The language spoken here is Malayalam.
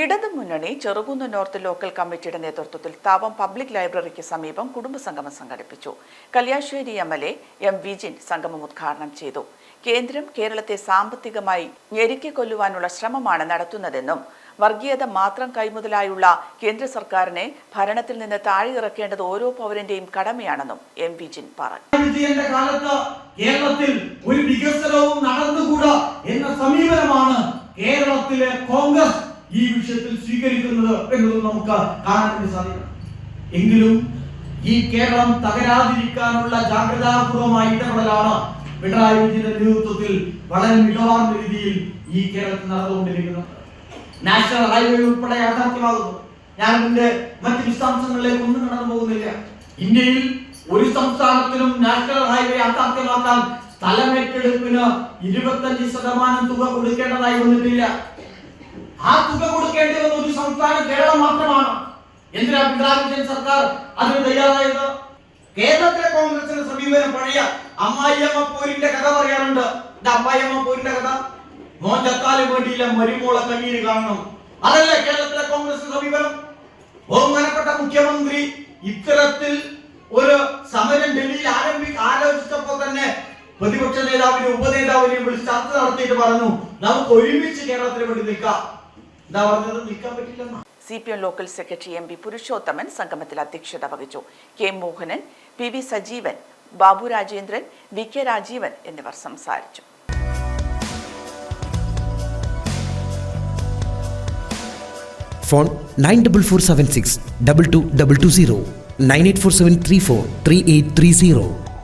ഇടതുമുന്നണി ചെറുകുന്ന് നോർത്ത് ലോക്കൽ കമ്മിറ്റിയുടെ നേതൃത്വത്തിൽ താവം പബ്ലിക് ലൈബ്രറിക്ക് സമീപം കുടുംബസംഗമം സംഘടിപ്പിച്ചു. Kalliasseri M L A M Vijin സംഗമം ഉദ്ഘാടനം ചെയ്തു. കേന്ദ്രം കേരളത്തെ സാമ്പത്തികമായി ഞെരുക്കി കൊല്ലുവാനുള്ള ശ്രമമാണ് നടത്തുന്നതെന്നും വർഗീയത മാത്രം കൈമുതലായുള്ള കേന്ദ്ര സർക്കാരിനെ ഭരണത്തിൽ നിന്ന് താഴെയിറക്കേണ്ടത് ഓരോ പൗരന്റെയും കടമയാണെന്നും എം വിജിൻ പറഞ്ഞു. കാലത്ത് കേരളത്തിൽ ഒരു വികസനവും നടന്നുകൂടാ എന്ന സമീപനമാണ് കേരളത്തിലെ കോൺഗ്രസ് ഈ വിഷയത്തിൽ സ്വീകരിക്കുന്നത് എന്നതും നമുക്ക് കാണാൻ വേണ്ടി സാധിക്കും എങ്കിലും ഈ കേരളം തകരാതിരിക്കാനുള്ള ജാഗ്രതാപൂർവമായ ഇടപെടലാണ് പിണറായി വിജയന്റെ നേതൃത്വത്തിൽ വളരെ മികവാർന്ന രീതിയിൽ ഈ കേരളത്തിൽ നടന്നുകൊണ്ടിരിക്കുന്നത്. നാഷണൽ ഹൈവേ ഉൾപ്പെടെ യാഥാർത്ഥ്യമാകുന്നു. ഞാൻ ഇതിന്റെ മറ്റ് വിശദാംശങ്ങളിലേക്ക് ഒന്നും കടന്നു പോകുന്നില്ല. ഇന്ത്യയിൽ ഒരു സംസ്ഥാനത്തിലും നാഷണൽ ഹൈവേ യാഥാർത്ഥ്യമാക്കാൻ സ്ഥലമേറ്റെടുപ്പിന് ഇരുപത്തഞ്ച് ശതമാനം തുക കൊടുക്കേണ്ടതായി വന്നിട്ടില്ല. ആ തുക കൊടുക്കേണ്ടി വന്ന ഒരു സംസ്ഥാനം കേരളം മാത്രമാണ്. എന്തിനാ പിണറായി വിജയൻ സർക്കാർ അതിന് തയ്യാറായത്? കേരളത്തിലെ കോൺഗ്രസിന്റെ സമീപനം പഴയ അമ്മായിയമ്മ പോരിന്റെ കഥ പറയാറുണ്ട്. എന്റെ അമ്മായിയമ്മ പോരിന്റെ കഥ? മോൻ ചത്താലും വേണ്ടിയില്ല മരുമോളെ കണ്ണീര് കാണണം. അതല്ലേ കേരളത്തിലെ കോൺഗ്രസിന്റെ സമീപനം. ബഹുമാനപ്പെട്ട മുഖ്യമന്ത്രി ഇത്തരത്തിൽ ഒരു സമരം ഡൽഹിയിൽ ആരംഭി ആലോചിച്ചപ്പോൾ തന്നെ പ്രതിപക്ഷ നേതാവിനെ ഉപനേതാവിനെയും വിളിച്ച് ചർച്ച നടത്തിയിട്ട് പറഞ്ഞു നമുക്ക് ഒരുമിച്ച് കേരളത്തിന് വേണ്ടി നിൽക്കാം. പറഞ്ഞത് നിൽക്കാൻ C P M local secretary M P Purushothaman സംഗമത്തിൽ അധ്യക്ഷത വഹിച്ചു. K Mohanan P V Sajeevan Babu Rajendran V K Rajeevan എന്നിവർ സംസാരിച്ചു. Phone nine double four seven six double two double two zero nine eight four seven three four three eight three zero.